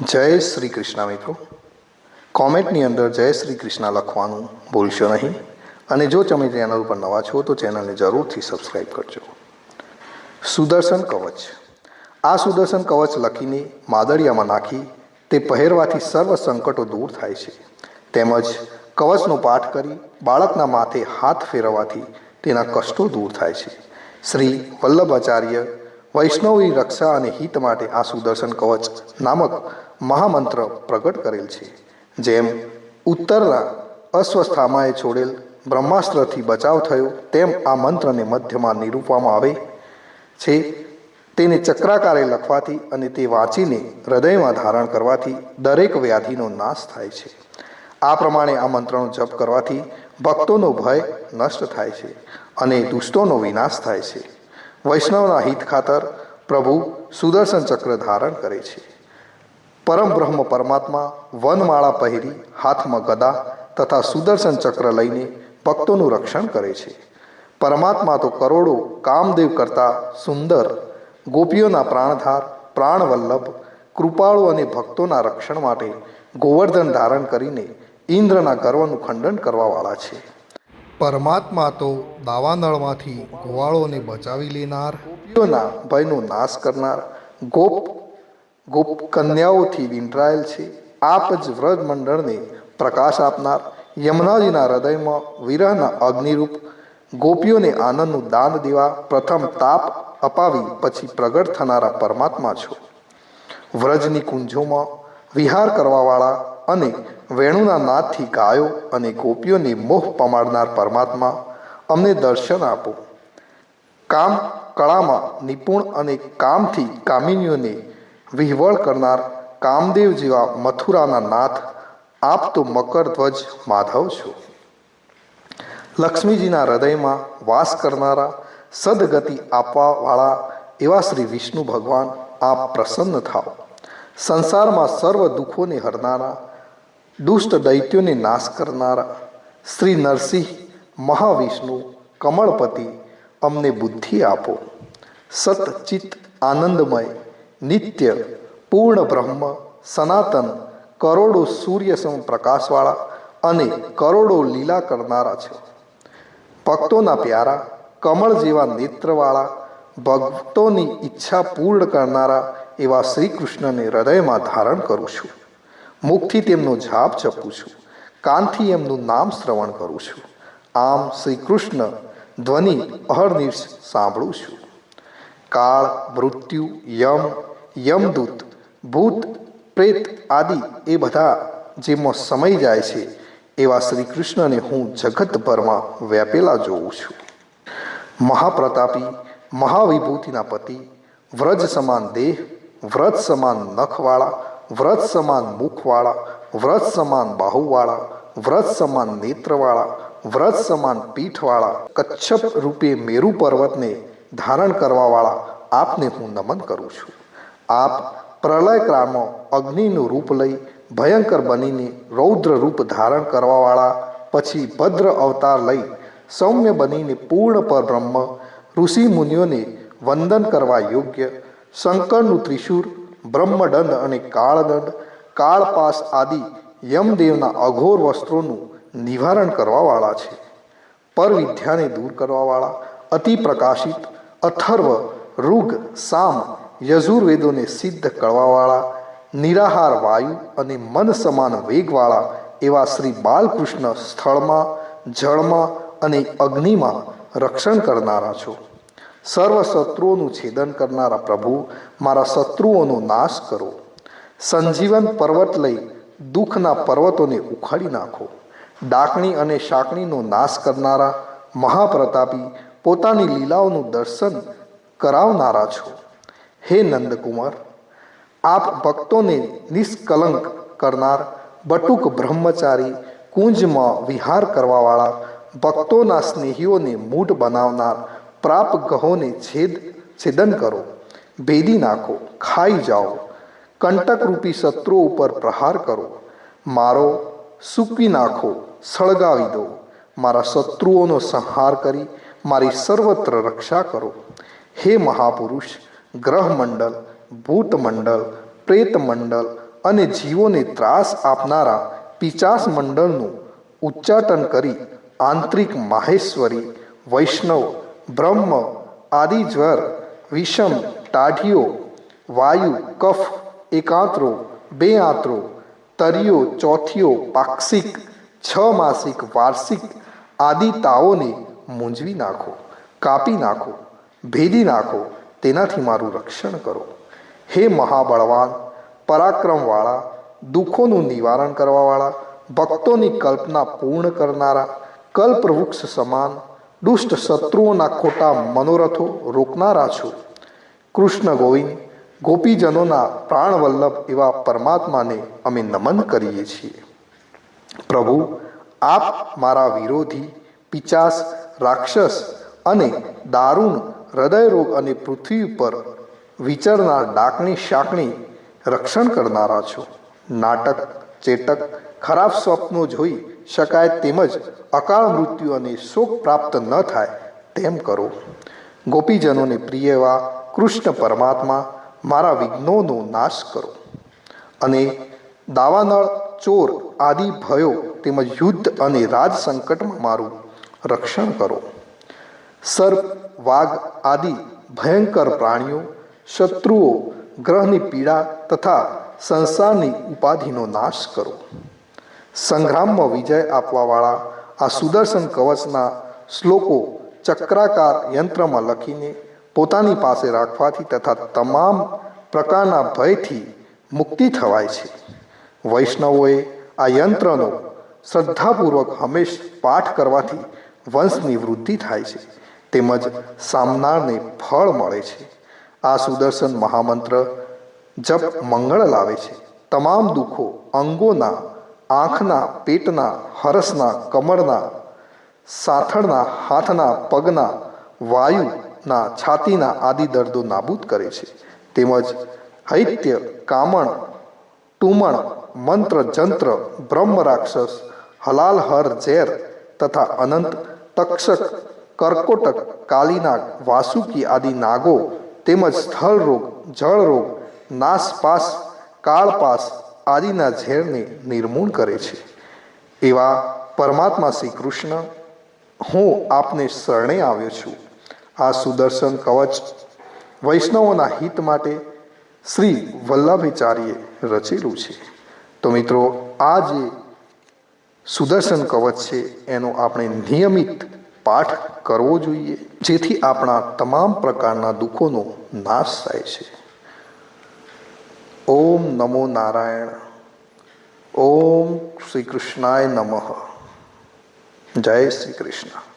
જય શ્રી કૃષ્ણ મિત્રો. કોમેન્ટની અંદર જય શ્રી કૃષ્ણ લખવાનું ભૂલશો નહીં. અને જો તમે ચેનલ ઉપર નવા છો તો ચેનલને જરૂરથી સબસ્ક્રાઈબ કરજો. સુદર્શન કવચ. આ સુદર્શન કવચ લખીને માદળિયામાં નાખી તે પહેરવાથી સર્વ સંકટો દૂર થાય છે. તેમજ કવચનો પાઠ કરી બાળકના માથે હાથ ફેરવવાથી તેના કષ્ટો દૂર થાય છે. શ્રી વલ્લભાચાર્ય વૈષ્ણવી રક્ષા અને હિત માટે આ સુદર્શન કવચ નામક મહામંત્ર પ્રગટ કરેલ છે, જેમ ઉત્તરના અસ્વસ્થામાએ છોડેલ બ્રહ્માસ્ત્રથી બચાવ થયો, તેમ આ મંત્રને મધ્યમાં નિરૂપવામાં આવે છે. તેને ચક્રાકારે લખવાથી અને તે વાંચીને હૃદયમાં ધારણ કરવાથી દરેક વ્યાધિનો નાશ થાય છે. આ પ્રમાણે આ મંત્રનો જપ કરવાથી ભક્તોનો ભય નષ્ટ થાય છે અને દુષ્ટોનો વિનાશ થાય છે. વૈષ્ણવના હિત ખાતર પ્રભુ સુદર્શન ચક્ર ધારણ કરે છે. પરમ બ્રહ્મ પરમાત્મા વનમાળા પહેરી હાથમાં ગદા તથા સુદર્શન ચક્ર લઈને ભક્તોનું રક્ષણ કરે છે. પરમાત્મા તો કરોડો કામદેવ કરતા સુંદર, ગોપીઓના પ્રાણધાર, પ્રાણવલ્લભ, કૃપાળુ અને ભક્તોના રક્ષણ માટે ગોવર્ધન ધારણ કરીને ઇન્દ્રના ગર્વનું ખંડન કરવાવાળા છે. પરમાત્મા તો દાવાનળમાંથી ગોવાળોને બચાવી લેનાર. ગોપીઓના ભયનો નાશ કરનાર ગોપ ગોપ કન્યાઓથી વિંટરાયેલ છે. આપ જ વ્રજ મંડળને પ્રકાશ આપનાર, યમુનાજીના હૃદયમાં વિરહના અગ્નિરૂપ, ગોપીઓને આનંદનું દાન દેવા પ્રથમ તાપ અપાવી પછી પ્રગટ થનારા પરમાત્મા છો. વ્રજની કુંજોમાં વિહાર કરવાવાળા અને વેણુના નાદથી ગાયો અને ગોપીઓને મોહ પમાડનાર પરમાત્મા અમને દર્શન આપો. કામ કળામાં નિપુણ અને કામથી કામિનીઓને વિહવળ કરનાર કામદેવ જેવા મથુરાના નાથ આપ તો મકર ધ્વજ માધવ છો. લક્ષ્મીજીના હૃદયમાં વાસ કરનારા સદગતિ આપવાવાળા એવા શ્રી વિષ્ણુ ભગવાન આપ પ્રસન્ન થાઓ. સંસારમાં સર્વ દુઃખોને હરનારા દુષ્ટ દૈત્યોને નાશ કરનારા શ્રી નરસિંહ મહાવિષ્ણુ કમળપતિ અમને બુદ્ધિ આપો. સતચિત આનંદમય નિત્ય પૂર્ણ બ્રહ્મ સનાતન કરોડો સૂર્ય સમ પ્રકાશવાળા અને કરોડો લીલા કરનારા છે. ભક્તોના પ્યારા કમળ જેવા નેત્રવાળા ભક્તોની ઈચ્છા પૂર્ણ કરનારા એવા શ્રી કૃષ્ણને હૃદયમાં ધારણ કરું છું. મુખથી તેમનો જાપ જપું છું. કાનથી એમનું નામ શ્રવણ કરું છું. આમ શ્રી કૃષ્ણ ધ્વનિ અહર્નિશ સાંભળું છું. કાળ, મૃત્યુ, યમ, યમદૂત, ભૂત, પ્રેત આદિ એ બધા જેમાં સમય જાય છે, એવા શ્રી કૃષ્ણને હું જગતભરમાં વ્યાપેલા જોઉં છું. મહાપ્રતાપી, મહાવિભૂતિના પતિ, વ્રજ સમાન દેહ વ્રત સમાન નખવાળા વ્રત સમાન મુખવાળા વ્રત સમાન બાહુવાળા વ્રત સમાન નેત્રવાળા વ્રત સમાન પીઠવાળા, કચ્છપ રૂપે મેરુ પર્વતને ધારણ કરવાવાળા આપને હું નમન કરું છું. આપ પ્રલય કાળમાં અગ્નિનું રૂપ લઈ ભયંકર બનીને રૌદ્ર રૂપ ધારણ કરવાવાળા, પછી ભદ્ર અવતાર લઈ સૌમ્ય બનીને પૂર્ણ પરબ્રહ્મ ઋષિ મુનિઓને વંદન કરવા યોગ્ય શંકરનું ત્રિશૂર બ્રહ્મદંડ અને કાળદંડ, કાળપાસ આદિ યમદેવના અઘોર વસ્ત્રોનું નિવારણ કરવાવાળા છે. પર વિદ્યાને દૂર કરવાવાળા, અતિ પ્રકાશિત, અથર્વ, ઋગ, સામ, યજુર્વેદોને સિદ્ધ કરવાવાળા, નિરાહાર વાયુ અને મન સમાન વેગવાળા એવા શ્રી બાલકૃષ્ણ સ્થળમાં, જળમાં અને અગ્નિમાં રક્ષણ કરનારા છો. સર્વ શત્રુઓનું છેદન કરનારા પ્રભુ, મારા શત્રુઓનો નાશ કરો. સંજીવન પર્વત લઈ દુઃખના પર્વતોને ઉખાડી નાખો. ડાકણી અને શાકણીનો નાશ કરનારા મહાપ્રતાપી પોતાની લીલાઓનું દર્શન કરાવનારા છો. હે નંદકુમાર, આપ ભક્તોને નિષ્કલંક કરનાર, બટુક બ્રહ્મચારી, કુંજમાં વિહાર કરવાવાળા, ભક્તોના સ્નેહીઓને મૂઢ બનાવનાર પ્રાપ ગહોને છેદ, છેદન કરો. ભેદી નાખો, ખાઈ જાઓ. કંટકરૂપી શત્રુઓ ઉપર પ્રહાર કરો. મારો, સૂકવી નાખો, સળગાવી દો. મારા શત્રુઓનો સંહાર કરી, મારી સર્વત્ર રક્ષા કરો. હે મહાપુરુષ, ગ્રહમંડળ, ભૂતમંડળ, પ્રેતમંડળ અને જીવોને ત્રાસ આપનારા પિચાસ મંડળનું ઉચ્ચાટન કરી આંતરિક માહેશ્વરી, વૈષ્ણવ બ્રહ્મ, આદિજ્વર, વિષમ ટાઢીઓ વાયુ, કફ, એકાંતરો, બે આંતરો, તરિયો ચોથીઓ પાક્ષિક, છ માસિક, વાર્ષિક, આદિ તાઓને મૂંઝવી નાખો, કાપી નાખો, ભેદી નાખો, તેનાથી મારું રક્ષણ કરો. હે મહાબળવાન, પરાક્રમવાળા, દુઃખોનું નિવારણ કરવાવાળા, ભક્તોની કલ્પના પૂર્ણ કરનારા કલ્પવૃક્ષ સમાન દુષ્ટ શત્રુઓના ખોટા મનોરથો રોકનારા છો. કૃષ્ણ ગોવિંદ, ગોપીજનોના પ્રાણવલ્લભ એવા પરમાત્માને અમે નમન કરીએ છીએ. પ્રભુ, આપ મારા વિરોધી, પિચાસ, રાક્ષસ અને દારૂણ, હૃદયરોગ અને પૃથ્વી પર વિચરનાર ડાકણી શાકણી રક્ષણ કરનારા છો. નાટક ચેટક ખરાબ સ્વપ્નો જોઈ શકાય તેમજ અકાળ મૃત્યુ અને શોક પ્રાપ્ત ન થાય તેમ કરો. ગોપીજનોને પ્રિય એવા કૃષ્ણ પરમાત્મા મારા વિઘ્નોનો નાશ કરો. અને દાવાનળ, ચોર આદિ ભયો તેમજ યુદ્ધ અને રાજ સંકટમાં મારું રક્ષણ કરો. સર્પ, વાઘ આદિ ભયંકર પ્રાણીઓ, શત્રુઓ, ગ્રહની પીડા તથા સંસારની ઉપાધિનો નાશ કરો. સંગ્રામમાં વિજય આપવાવાળા આ સુદર્શન કવચના શ્લોકો ચક્રાકાર યંત્રમાં લખીને પોતાની પાસે રાખવાથી તથા તમામ પ્રકારના ભયથી મુક્તિ થવાય છે. વૈષ્ણવોએ આ યંત્રનો શ્રદ્ધાપૂર્વક હંમેશ પાઠ કરવાથી વંશની વૃદ્ધિ થાય છે. તેમજ સામનારને ફળ મળે છે. આ સુદર્શન મહામંત્ર જપ મંગળ લાવે છે. તમામ દુઃખો અંગોના આંખના પેટના હરસના કમરના સાથળના, હાથના, પગના, વાયુના, છાતીના આદિ દર્દો નાબૂદ કરે છે. તેમજ હૈત્ય, કામણ, ટુમણ, મંત્ર, જંત્ર, બ્રહ્મ રાક્ષસ, હલાલ, હર, ઝેર તથા અનંત, તક્ષક, કર્કોટક, કાલીનાગ, વાસુકી આદિ નાગો તેમજ સ્થળ રોગ જળ રોગ નાસપાસ, કાળપાસ આદિના ઝેરને નિર્મૂળ કરે છે. એવા પરમાત્મા શ્રી કૃષ્ણ હું આપને શરણે આવ્યો છું. આ સુદર્શન કવચ વૈષ્ણવોના હિત માટે શ્રી વલ્લભાચાર્યે રચેલું છે. તો મિત્રો, આ જે સુદર્શન કવચ છે, એનો આપણે નિયમિત પાઠ કરવો જોઈએ, જેથી આપણા તમામ પ્રકારના દુઃખોનો નાશ થાય છે. ઓમ નમો નારાયણ. ઓમ શ્રી કૃષ્ણાય નમઃ. જય શ્રી કૃષ્ણ.